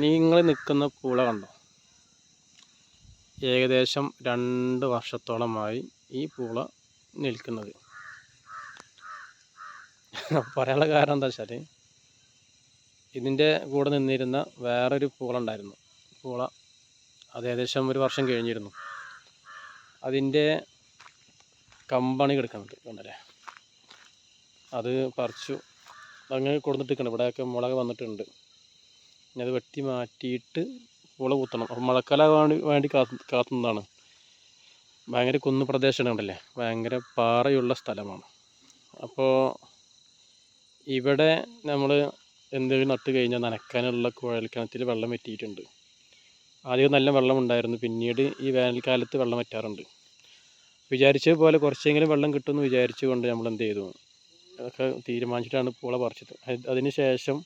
നിങ്ങൾ നിൽക്കുന്ന പൂള കണ്ടോ? ഏകദേശം രണ്ട് വർഷത്തോളമായി ഈ പൂള നിൽക്കുന്നത്. പറയാനുള്ള കാരണം എന്താ വെച്ചാൽ ഇതിന്റെ കൂടെ നിന്നിരുന്ന വേറൊരു പൂള ഉണ്ടായിരുന്നു. പൂള അത് ഏകദേശം ഒരു വർഷം കഴിഞ്ഞിരുന്നു. അതിന്റെ കമ്പണി കിടക്കുന്നുണ്ട് കണ്ടല്ലേ? അത് പറിച്ചു അങ്ങനെ കൊടുത്തിട്ടിരിക്കണം ഇവിടെയൊക്കെ മുളക് വന്നിട്ടുണ്ട്. അത് വെട്ടി മാറ്റിയിട്ട് മുള കുത്തണം. അപ്പം മഴക്കാലം വേണ്ടി വേണ്ടി കാത്ത് കാത്തുന്നതാണ്. ഭയങ്കര കുന്ന് പ്രദേശമാണ് ഉണ്ടല്ലേ ഭയങ്കര പാറയുള്ള സ്ഥലമാണ്. അപ്പോൾ ഇവിടെ നമ്മൾ എന്തെങ്കിലും നട്ട് കഴിഞ്ഞാൽ നനക്കാനുള്ള കുഴൽക്കിണറ്റിൽ വെള്ളം വറ്റിയിട്ടുണ്ട്. ആദ്യം നല്ല വെള്ളം ഉണ്ടായിരുന്നു പിന്നീട് ഈ വേനൽക്കാലത്ത് വെള്ളം വറ്റാറുണ്ട്. വിചാരിച്ച പോലെ കുറച്ചെങ്കിലും വെള്ളം കിട്ടുമെന്ന് വിചാരിച്ചുകൊണ്ട് നമ്മൾ എന്ത് ചെയ്തു? അതൊക്കെ തീരുമാനിച്ചിട്ടാണ് പൂള പറിച്ചത്. അതിന് ശേഷം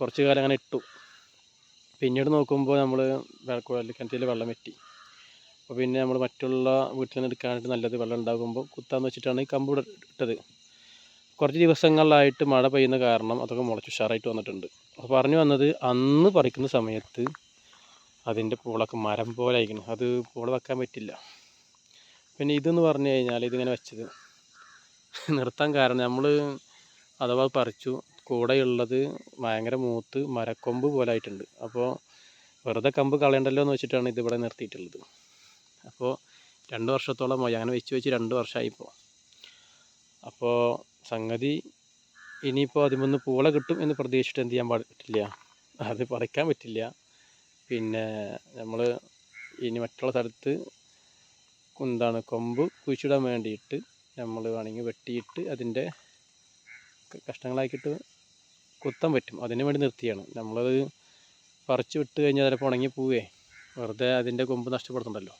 കുറച്ച് കാലം അങ്ങനെ ഇട്ടു. പിന്നീട് നോക്കുമ്പോൾ നമ്മൾ കുഴൽക്കിണറ്റിൽ വെള്ളം വറ്റി അപ്പോൾ പിന്നെ നമ്മൾ മറ്റുള്ള വീട്ടിൽ നിന്ന് എടുക്കാനായിട്ട് നല്ലത് വെള്ളം ഉണ്ടാകുമ്പോൾ കുത്താന്ന് വെച്ചിട്ടാണ് ഈ കമ്പ് ഇട്ടത്. കുറച്ച് ദിവസങ്ങളിലായിട്ട് മഴ പെയ്യുന്ന കാരണം അതൊക്കെ മുളച്ച് ഉഷാറായിട്ട് വന്നിട്ടുണ്ട്. അപ്പോൾ പറഞ്ഞു വന്നത് അന്ന് പറിക്കുന്ന സമയത്ത് അതിന്റെ പൂളൊക്കെ മരം പോലെ ആയിരിക്കണം അത് പൂള വെക്കാൻ പറ്റില്ല. പിന്നെ ഇതെന്ന് പറഞ്ഞു കഴിഞ്ഞാൽ ഇതിങ്ങനെ വെച്ചത് നിർത്താൻ കാരണം നമ്മൾ അഥവാ പറിച്ചു കൂടെയുള്ളത് ഭയങ്കര മൂത്ത് മരക്കൊമ്പ് പോലെ ആയിട്ടുണ്ട് അപ്പോൾ വെറുതെ കമ്പ് കളയണ്ടല്ലോ എന്ന് വെച്ചിട്ടാണ് ഇതിവിടെ നിർത്തിയിട്ടുള്ളത്. അപ്പോൾ രണ്ട് വർഷത്തോളമായി അങ്ങനെ വെച്ച് വെച്ച് രണ്ട് വർഷമായിപ്പോൾ അപ്പോൾ സംഗതി ഇനിയിപ്പോൾ അതിമൊന്ന് പൂള കിട്ടും എന്ന് പ്രതീക്ഷിച്ചിട്ട് എന്ത് ചെയ്യാൻ പറ്റില്ല അത് പറിക്കാൻ പറ്റില്ല. പിന്നെ നമ്മൾ ഇനി മറ്റുള്ള സ്ഥലത്ത് എന്താണ് കൊമ്പ് കുഴിച്ചിടാൻ വേണ്ടിയിട്ട് നമ്മൾ വേണമെങ്കിൽ വെട്ടിയിട്ട് അതിന്റെ കഷ്ണങ്ങളാക്കിയിട്ട് കുത്താൻ പറ്റും. അതിന് വേണ്ടി നിർത്തിയാണ്. നമ്മളത് പറിച്ചു വിട്ട് കഴിഞ്ഞാൽ ചിലപ്പോൾ ഉണങ്ങി പോവേ. വെറുതെ അതിന്റെ കൊമ്പ് നഷ്ടപ്പെടുന്നുണ്ടല്ലോ.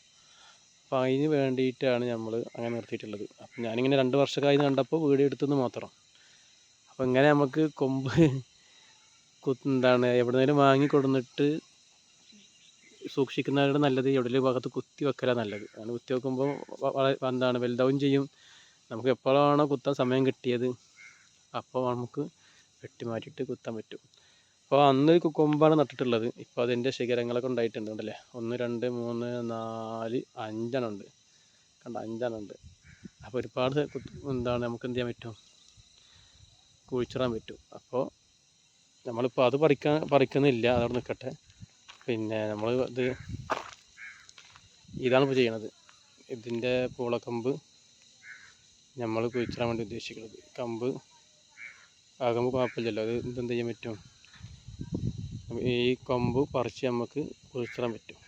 അപ്പോൾ അതിന് വേണ്ടിയിട്ടാണ് നമ്മൾ അങ്ങനെ നിർത്തിയിട്ടുള്ളത്. അപ്പം ഞാനിങ്ങനെ രണ്ട് വർഷമായി കണ്ടപ്പോൾ വീഡിയോ എടുത്തെന്ന് മാത്രം. അപ്പോൾ ഇങ്ങനെ നമുക്ക് കൊമ്പ് എന്താണ് എവിടെന്നേലും വാങ്ങി കൊടുന്നിട്ട് സൂക്ഷിക്കുന്നവരുടെ നല്ലത് എവിടെയെങ്കിലും ഭാഗത്ത് കുത്തി വെക്കലാണ് നല്ലത്. അങ്ങനെ കുത്തി വെക്കുമ്പോൾ എന്താണ് വലുതാവും ചെയ്യും. നമുക്ക് എപ്പോഴാണോ കുത്താൻ സമയം കിട്ടിയത് അപ്പോൾ നമുക്ക് വെട്ടി മാറ്റിയിട്ട് കുത്താൻ പറ്റും. അപ്പോൾ അന്ന് കൊമ്പാണ് നട്ടിട്ടുള്ളത്. ഇപ്പോൾ അതിന്റെ ശിഖരങ്ങളൊക്കെ ഉണ്ടായിട്ടുണ്ട് ഉണ്ടല്ലേ ഒന്ന് രണ്ട് മൂന്ന് നാല് അഞ്ചെണ്ണം ഉണ്ട് കണ്ട അഞ്ചെണ്ണം ഉണ്ട് അപ്പോൾ ഒരുപാട് എന്താണ് നമുക്ക് എന്ത് ചെയ്യാൻ പറ്റും? കുഴിച്ചിടാൻ പറ്റും. അപ്പോൾ നമ്മളിപ്പോൾ അത് പറിക്കാൻ പറിക്കുന്നില്ല. അതവിടെ നിൽക്കട്ടെ പിന്നെ നമ്മൾ ഇത് ഇതാണ് ഇപ്പോൾ ചെയ്യണത്. ഇതിന്റെ പൂളക്കമ്പ് നമ്മൾ കുഴിച്ചിടാൻ വേണ്ടി ഉദ്ദേശിക്കുന്നത് കമ്പ് ആകുമ്പോൾ കുഴപ്പമില്ലല്ലോ. അത് എന്ത് ചെയ്യാൻ പറ്റും? ഈ കൊമ്പ് പറിച്ച് നമുക്ക് കുഴിച്ചിടാൻ പറ്റും.